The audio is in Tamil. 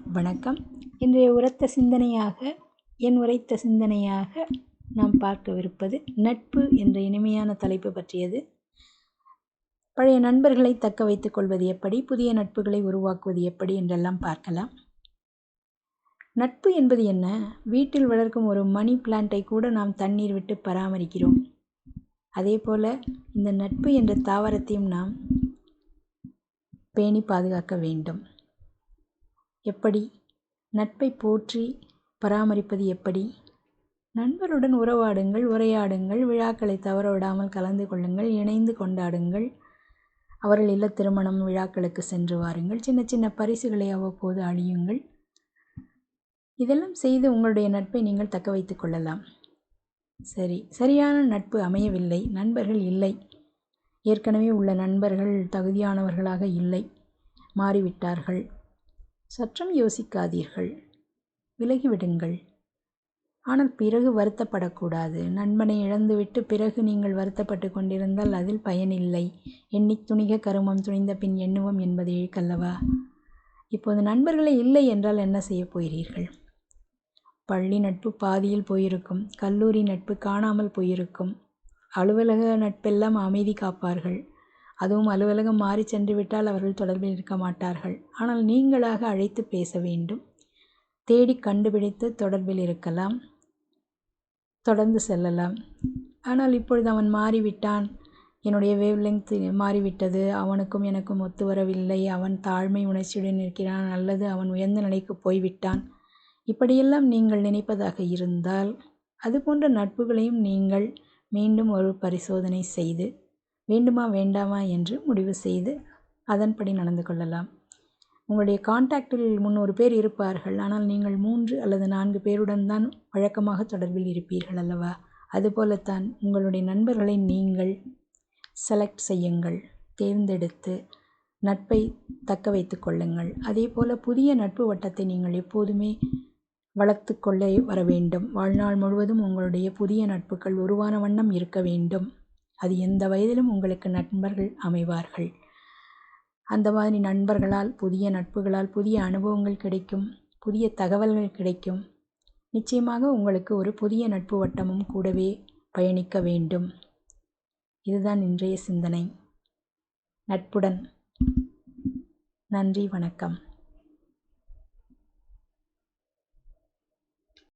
வணக்கம். இன்றைய உரத்த சிந்தனையாக என் உரைத்த சிந்தனையாக நாம் பார்க்கவிருப்பது நட்பு என்ற இனிமையான தலைப்பு பற்றியது. பழைய நண்பர்களை தக்க வைத்துக் கொள்வது எப்படி புதிய நட்புகளை உருவாக்குவது எப்படி என்றெல்லாம் பார்க்கலாம். நட்பு என்பது என்ன? வீட்டில் வளர்க்கும் ஒரு மணி பிளான்ட்டை கூட நாம் தண்ணீர் விட்டு பராமரிக்கிறோம். அதே போல் இந்த நட்பு என்ற தாவரத்தையும் நாம் பேணி பாதுகாக்க வேண்டும். எப்படி? நட்பை போற்றி பராமரிப்பது எப்படி? நண்பருடன் உறவாடுங்கள் உரையாடுங்கள் விழாக்களை தவற விடாமல் கலந்து கொள்ளுங்கள் இணைந்து கொண்டாடுங்கள். அவர்கள் இல்ல திருமணம் விழாக்களுக்கு சென்று வாருங்கள் சின்ன சின்ன பரிசுகளை அவ்வப்போது அழியுங்கள். இதெல்லாம் செய்து உங்களுடைய நட்பை நீங்கள் தக்க வைத்து கொள்ளலாம். சரி சரியான நட்பு அமையவில்லை நண்பர்கள் இல்லை. ஏற்கனவே உள்ள நண்பர்கள் தகுதியானவர்களாக இல்லை. மாறிவிட்டார்கள். சற்றும் யோசிக்காதீர்கள். விலகிவிடுங்கள். ஆனால் பிறகு வருத்தப்படக்கூடாது. நண்பனை இழந்துவிட்டு பிறகு நீங்கள் வருத்தப்பட்டு கொண்டிருந்தால் அதில் பயனில்லை. எண்ணி துணிக கருமம் துணிந்த பின் எண்ணுவோம் என்பது இழுக்கல்லவா? இப்போது நண்பர்களே இல்லை என்றால் என்ன செய்யப் போகிறீர்கள்? பள்ளி நட்பு பாதியில் போயிருக்கும். கல்லூரி நட்பு காணாமல் போயிருக்கும். அலுவலக நட்பெல்லாம் அமைதி காப்பார்கள். அதுவும் அலுவலகம் மாறி சென்று விட்டால் அவர்கள் தொடர்பில் இருக்க மாட்டார்கள். ஆனால் நீங்களாக அழைத்து பேச வேண்டும். தேடி கண்டுபிடித்து தொடர்பில் இருக்கலாம். தொடர்ந்து செல்லலாம். ஆனால் இப்பொழுது அவன் மாறிவிட்டான். என்னுடைய வேவ் லெங்த் மாறிவிட்டது. அவனுக்கும் எனக்கும் ஒத்து வரவில்லை. அவன் தாழ்மை உணர்ச்சியுடன் இருக்கிறான் அல்லது அவன் உயர்ந்த நிலைக்கு போய்விட்டான். இப்படியெல்லாம் நீங்கள் நினைப்பதாக இருந்தால் அதுபோன்ற நட்புகளையும் நீங்கள் மீண்டும் ஒரு பரிசோதனை செய்து வேண்டுமா வேண்டாமா என்று முடிவு செய்து அதன்படி நடந்து கொள்ளலாம். உங்களுடைய காண்டாக்டில் முந்நூறு பேர் இருப்பார்கள். ஆனால் நீங்கள் மூன்று அல்லது நான்கு பேருடன் தான் வழக்கமாக தொடர்பில் இருப்பீர்கள் அல்லவா? அதுபோலத்தான் உங்களுடைய நண்பர்களை நீங்கள் செலக்ட் செய்யுங்கள். தேர்ந்தெடுத்து நட்பை தக்க வைத்து கொள்ளுங்கள். அதே போல் புதிய நட்பு வட்டத்தை நீங்கள் எப்போதுமே வளர்த்து கொள்ள வர வேண்டும். வாழ்நாள் முழுவதும் உங்களுடைய புதிய நட்புகள் உருவான வண்ணம் இருக்க வேண்டும். அது எந்த வயதிலும் உங்களுக்கு நண்பர்கள் அமைவார்கள். அந்த மாதிரி நண்பர்களால் புதிய நட்புகளால் புதிய அனுபவங்கள் கிடைக்கும் புதிய தகவல்கள் கிடைக்கும். நிச்சயமாக உங்களுக்கு ஒரு புதிய நட்பு வட்டமும் கூடவே பயணிக்க வேண்டும். இதுதான் இன்றைய சிந்தனை. நட்புடன். நன்றி வணக்கம்.